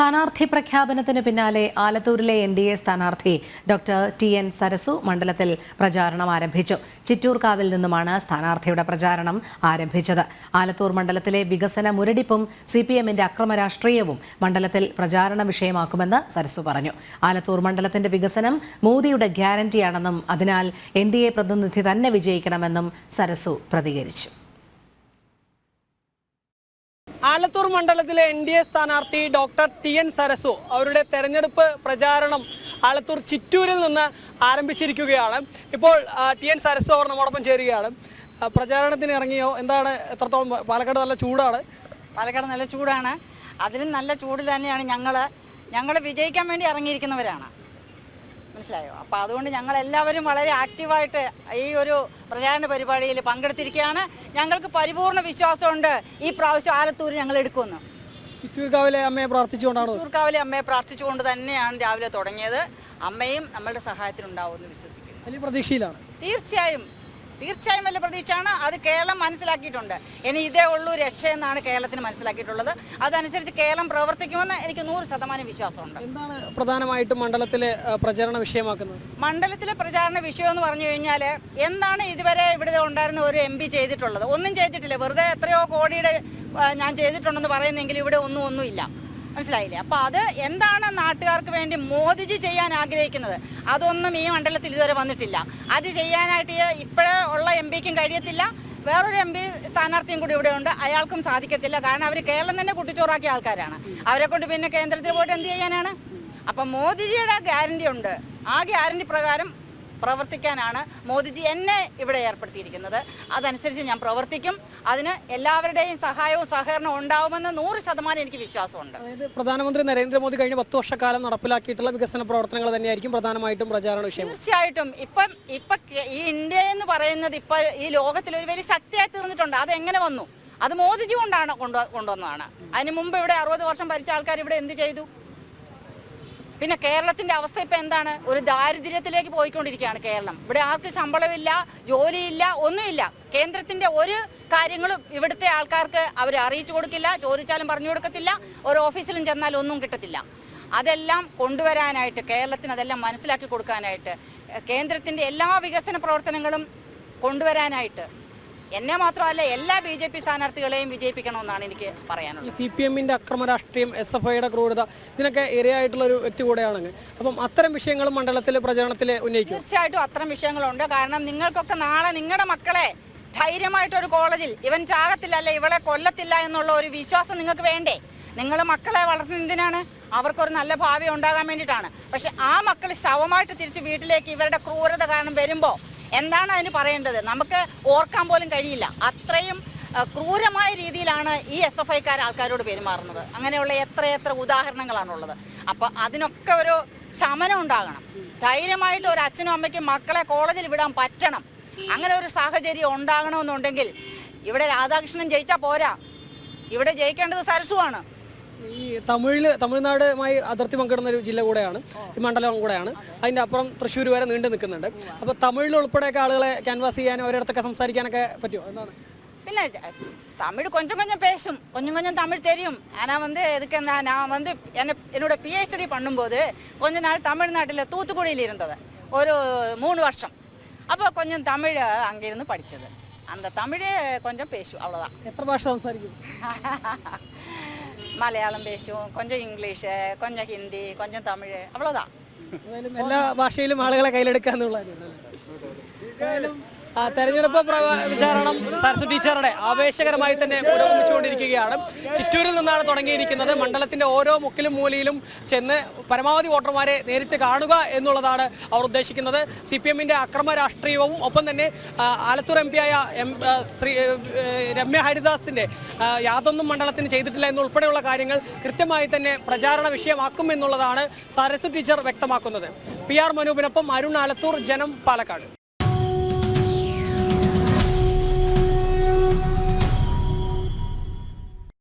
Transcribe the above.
സ്ഥാനാർത്ഥി പ്രഖ്യാപനത്തിന് പിന്നാലെ ആലത്തൂരിലെ എൻ ഡി എ സ്ഥാനാർത്ഥി ഡോക്ടർ ടി എൻ സരസു മണ്ഡലത്തിൽ പ്രചാരണം ആരംഭിച്ചു. ചിറ്റൂർക്കാവിൽ നിന്നുമാണ് സ്ഥാനാർത്ഥിയുടെ പ്രചാരണം ആരംഭിച്ചത്. ആലത്തൂർ മണ്ഡലത്തിലെ വികസന മുരടിപ്പും സി പി എമ്മിന്റെ അക്രമ രാഷ്ട്രീയവും മണ്ഡലത്തിൽ പ്രചാരണ വിഷയമാക്കുമെന്ന് സരസു പറഞ്ഞു. ആലത്തൂർ മണ്ഡലത്തിന്റെ വികസനം മോദിയുടെ ഗ്യാരണ്ടിയാണെന്നും അതിനാൽ എൻ ഡി എ പ്രതിനിധി തന്നെ വിജയിക്കണമെന്നും സരസു പ്രതികരിച്ചു. ആലത്തൂർ മണ്ഡലത്തിലെ എൻ ഡി എ സ്ഥാനാർത്ഥി ഡോക്ടർ ടി എൻ സരസു അവരുടെ തെരഞ്ഞെടുപ്പ് പ്രചാരണം ആലത്തൂർ ചിറ്റൂരിൽ നിന്ന് ആരംഭിച്ചിരിക്കുകയാണ്. ഇപ്പോൾ ടി എൻ സരസു അവർ നമ്മോടൊപ്പം ചേരുകയാണ്. പ്രചാരണത്തിന് ഇറങ്ങിയോ? എന്താണ് എത്രത്തോളം പാലക്കാട് നല്ല ചൂടാണ്? പാലക്കാട് നല്ല ചൂടാണ്. അതിലും നല്ല ചൂടിൽ തന്നെയാണ് ഞങ്ങൾ ഞങ്ങൾ വിജയിക്കാൻ വേണ്ടി ഇറങ്ങിയിരിക്കുന്നവരാണ്. മനസ്സിലായോ? അപ്പോൾ അതുകൊണ്ട് ഞങ്ങൾ എല്ലാവരും വളരെ ആക്റ്റീവായിട്ട് ഈ ഒരു പ്രചാരണ പരിപാടിയിൽ പങ്കെടുത്തിരിക്കുകയാണ്. ഞങ്ങൾക്ക് പരിപൂർണ വിശ്വാസമുണ്ട്. ഈ പ്രാവശ്യം ആലത്തൂർ ഞങ്ങൾ എടുക്കുമെന്ന്. ചിറ്റൂർക്കാവിലെ അമ്മയെ പ്രാർത്ഥിച്ചുകൊണ്ടാണ്? ചിറ്റൂർക്കാവിലെ അമ്മയെ പ്രാർത്ഥിച്ചുകൊണ്ട് തന്നെയാണ് രാവിലെ തുടങ്ങിയത്. അമ്മയും നമ്മളുടെ സഹായത്തിനുണ്ടാവുമെന്ന് വിശ്വസിക്കുന്നു. വലിയ പ്രതീക്ഷയിലാണ്. തീർച്ചയായും. തീർച്ചയായും വലിയ പ്രതീക്ഷയാണ്. അത് കേരളം മനസ്സിലാക്കിയിട്ടുണ്ട്. ഇനി ഇതേ ഉള്ളൂ രക്ഷയെന്നാണ് കേരളത്തിന് മനസ്സിലാക്കിയിട്ടുള്ളത്. അതനുസരിച്ച് കേരളം പ്രവർത്തിക്കുമെന്ന് എനിക്ക് നൂറ് ശതമാനം വിശ്വാസമുണ്ട്. എന്താണ് പ്രധാനമായിട്ടും മണ്ഡലത്തിലെ പ്രചാരണ വിഷയമാക്കുന്നത്? മണ്ഡലത്തിലെ പ്രചാരണ വിഷയം എന്ന് പറഞ്ഞു കഴിഞ്ഞാൽ എന്താണ് ഇതുവരെ ഇവിടെ ഉണ്ടായിരുന്ന ഒരു എം പി ചെയ്തിട്ടുള്ളത്? ഒന്നും ചെയ്തിട്ടില്ല. വെറുതെ എത്രയോ കോടിയുടെ ഞാൻ ചെയ്തിട്ടുണ്ടെന്ന് പറയുന്നെങ്കിൽ ഇവിടെ ഒന്നും ഒന്നുമില്ല. മനസ്സിലായില്ലേ? അപ്പോൾ അത് എന്താണ് നാട്ടുകാർക്ക് വേണ്ടി മോദിജി ചെയ്യാൻ ആഗ്രഹിക്കുന്നത്? അതൊന്നും ഈ മണ്ഡലത്തിൽ ഇതുവരെ വന്നിട്ടില്ല. അത് ചെയ്യാനായിട്ട് ഇപ്പോഴേ ഉള്ള എം പിക്കും കഴിയത്തില്ല. വേറൊരു എം പി സ്ഥാനാർത്ഥിയും കൂടി ഇവിടെ ഉണ്ട്. അയാൾക്കും സാധിക്കത്തില്ല. കാരണം അവർ കേരളം തന്നെ കുട്ടിച്ചോറാക്കിയ ആൾക്കാരാണ്. അവരെ കൊണ്ട് പിന്നെ കേന്ദ്രത്തിൽ പോയിട്ട് എന്ത് ചെയ്യാനാണ്? അപ്പം മോദിജിയുടെ ഗ്യാരണ്ടി ഉണ്ട്. ആ ഗ്യാരണ്ടി പ്രകാരം പ്രവർത്തിക്കാനാണ് മോദിജി എന്നെ ഇവിടെ ഏർപ്പെടുത്തിയിരിക്കുന്നത്. അതനുസരിച്ച് ഞാൻ പ്രവർത്തിക്കും. അതിന് എല്ലാവരുടെയും സഹായവും സഹകരണവും ഉണ്ടാവുമെന്ന് നൂറ് ശതമാനം എനിക്ക് വിശ്വാസമുണ്ട്. അതായത് പ്രധാനമന്ത്രി നരേന്ദ്രമോദി കഴിഞ്ഞ പത്ത് വർഷക്കാലം നടപ്പിലാക്കിയിട്ടുള്ള വികസന പ്രവർത്തനങ്ങൾ തന്നെയായിരിക്കും പ്രധാനമായിട്ടും പ്രചാരണ വിഷയം. തീർച്ചയായിട്ടും. ഇപ്പം ഇപ്പൊ ഈ ഇന്ത്യ എന്ന് പറയുന്നത് ഇപ്പൊ ഈ ലോകത്തിൽ ഒരു വലിയ ശക്തിയായി തീർന്നിട്ടുണ്ട്. അത് എങ്ങനെ വന്നു? അത് മോദിജി കൊണ്ടാണ് കൊണ്ടു കൊണ്ടുവന്നതാണ്. അതിന് മുമ്പ് ഇവിടെ അറുപത് വർഷം ഭരിച്ച ആൾക്കാർ ഇവിടെ എന്ത് ചെയ്തു? പിന്നെ കേരളത്തിന്റെ അവസ്ഥ ഇപ്പൊ എന്താണ്? ഒരു ദാരിദ്ര്യത്തിലേക്ക് പോയിക്കൊണ്ടിരിക്കുകയാണ് കേരളം. ഇവിടെ ആർക്കും ശമ്പളമില്ല ജോലിയില്ല ഒന്നുമില്ല. കേന്ദ്രത്തിന്റെ ഒരു കാര്യങ്ങളും ഇവിടുത്തെ ആൾക്കാർക്ക് അവർ അറിയിച്ചു കൊടുക്കില്ല ചോദിച്ചാലും പറഞ്ഞു കൊടുക്കത്തില്ല ഒരു ഓഫീസിലും ചെന്നാൽ ഒന്നും കിട്ടത്തില്ല. അതെല്ലാം കൊണ്ടുവരാനായിട്ട് കേരളത്തിന് അതെല്ലാം മനസ്സിലാക്കി കൊടുക്കാനായിട്ട് കേന്ദ്രത്തിന്റെ എല്ലാ വികസന പ്രവർത്തനങ്ങളും കൊണ്ടുവരാനായിട്ട് എന്നെ മാത്രമല്ല എല്ലാ ബി ജെ പി സ്ഥാനാർത്ഥികളെയും വിജയിപ്പിക്കണമെന്നാണ് എനിക്ക് പറയാനുള്ളത്. സി പി എമ്മിന്റെ അക്രമ രാഷ്ട്രീയം എസ് എഫ് ഐയുടെ ക്രൂരത ഇതിനൊക്കെ ഇരയായിട്ടുള്ള ഒരു വ്യക്തി കൂടെയാണ് അപ്പം അത്തരം വിഷയങ്ങൾ മണ്ഡലത്തിൽ പ്രചരണത്തിൽ ഉന്നയിക്കും തീർച്ചയായിട്ടും അത്തരം വിഷയങ്ങളുണ്ട്. കാരണം നിങ്ങൾക്കൊക്കെ നാളെ നിങ്ങളുടെ മക്കളെ ധൈര്യമായിട്ടൊരു കോളേജിൽ ഇവൻ ചാകത്തില്ല അല്ലെ ഇവളെ കൊല്ലത്തില്ല എന്നുള്ള ഒരു വിശ്വാസം നിങ്ങൾക്ക് വേണ്ടേ? നിങ്ങൾ മക്കളെ വളർത്തുന്നത് എന്തിനാണ്? അവർക്കൊരു നല്ല ഭാവി ഉണ്ടാകാൻ വേണ്ടിയിട്ടാണ്. പക്ഷെ ആ മക്കൾ ശവമായിട്ട് തിരിച്ച് വീട്ടിലേക്ക് ഇവരുടെ ക്രൂരത കാരണം വരുമ്പോൾ എന്താണ് അതിന് പറയേണ്ടത്? നമുക്ക് ഓർക്കാൻ പോലും കഴിയില്ല. അത്രയും ക്രൂരമായ രീതിയിലാണ് ഈ എസ് എഫ് ഐക്കാർ ആൾക്കാരോട് പെരുമാറുന്നത്. അങ്ങനെയുള്ള എത്രയെത്ര എത്ര ഉദാഹരണങ്ങളാണുള്ളത്. അപ്പോൾ അതിനൊക്കെ ഒരു ശമനം ഉണ്ടാകണം. ധൈര്യമായിട്ട് ഒരു അച്ഛനും അമ്മയ്ക്കും മക്കളെ കോളേജിൽ വിടാൻ പറ്റണം. അങ്ങനെ ഒരു സാഹചര്യം ഉണ്ടാകണമെന്നുണ്ടെങ്കിൽ ഇവിടെ രാധാകൃഷ്ണൻ ജയിച്ചാൽ പോരാ. ഇവിടെ ജയിക്കേണ്ടത് സരസുവാണ്. ഈ തമിഴില് തമിഴ്നാടുമായി അതിർത്തി പങ്കിടുന്ന ഒരു ജില്ല കൂടെയാണ് ഈ മണ്ഡലം കൂടെയാണ് അതിന്റെ അപ്പുറം തൃശ്ശൂർ വരെ നീണ്ടു നിൽക്കുന്നുണ്ട് അപ്പോൾ തമിഴിൽ ഉൾപ്പെടെയൊക്കെ ആളുകളെ ക്യാൻവാസ് ചെയ്യാനും അവരുടെ അടുത്തൊക്കെ സംസാരിക്കാനൊക്കെ പറ്റുമോ എന്താണ് പിന്നെ ജ- தமிழ் கொஞ்சம் கொஞ்சம் பேசும் கொஞ்சம் கொஞ்சம் தமிழ் தெரியும் ஆனால் வந்து எதுக்கு நான் நான் வந்து என்ன என்னோட பிஹெச்டி பண்ணும்போது கொஞ்ச நாள் தமிழ்நாட்டில் தூத்துக்குடியில் இருந்தது ஒரு மூணு வருஷம் அப்போ கொஞ்சம் தமிழ் அங்கேருந்து படித்தது அந்த தமிழ் கொஞ்சம் பேசும் அவ்வளோதான் എത്ര ഭാഷ സംസാരിക്കും மலையாளம் பேசும் கொஞ்சம் இங்கிலீஷு கொஞ்சம் ஹிந்தி கொஞ்சம் தமிழ் அவ்வளோதான் എന്തായാലും എല്ലാ ഭാഷയിലും ആളുകളെ കയ്യിലെടുക്കുക എന്നുള്ളതാണ് ആ, തെരഞ്ഞെടുപ്പ് വിചാരണം സരസ്വതി ടീച്ചറുടെ ആവേശകരമായി തന്നെ പുരോഗമിച്ചുകൊണ്ടിരിക്കുകയാണ്. ചിറ്റൂരിൽ നിന്നാണ് തുടങ്ങിയിരിക്കുന്നത്. മണ്ഡലത്തിന്റെ ഓരോ മുക്കിലും മൂലയിലും ചെന്ന് പരമാവധി വോട്ടർമാരെ നേരിട്ട് കാണുക എന്നുള്ളതാണ് അവർ ഉദ്ദേശിക്കുന്നത്. സി പി എമ്മിന്റെ അക്രമ രാഷ്ട്രീയവും ഒപ്പം തന്നെ ആലത്തൂർ എം പി ആയ എം ശ്രീ രമ്യ ഹരിദാസിന്റെ യാതൊന്നും മണ്ഡലത്തിന് ചെയ്തിട്ടില്ല എന്നുൾപ്പെടെയുള്ള കാര്യങ്ങൾ കൃത്യമായി തന്നെ പ്രചാരണ വിഷയമാക്കും എന്നുള്ളതാണ് സരസ്വ ടീച്ചർ വ്യക്തമാക്കുന്നത്. പി ആർ മനൂപിനൊപ്പം അരുൺ ആലത്തൂർ ജനം പാലക്കാട്.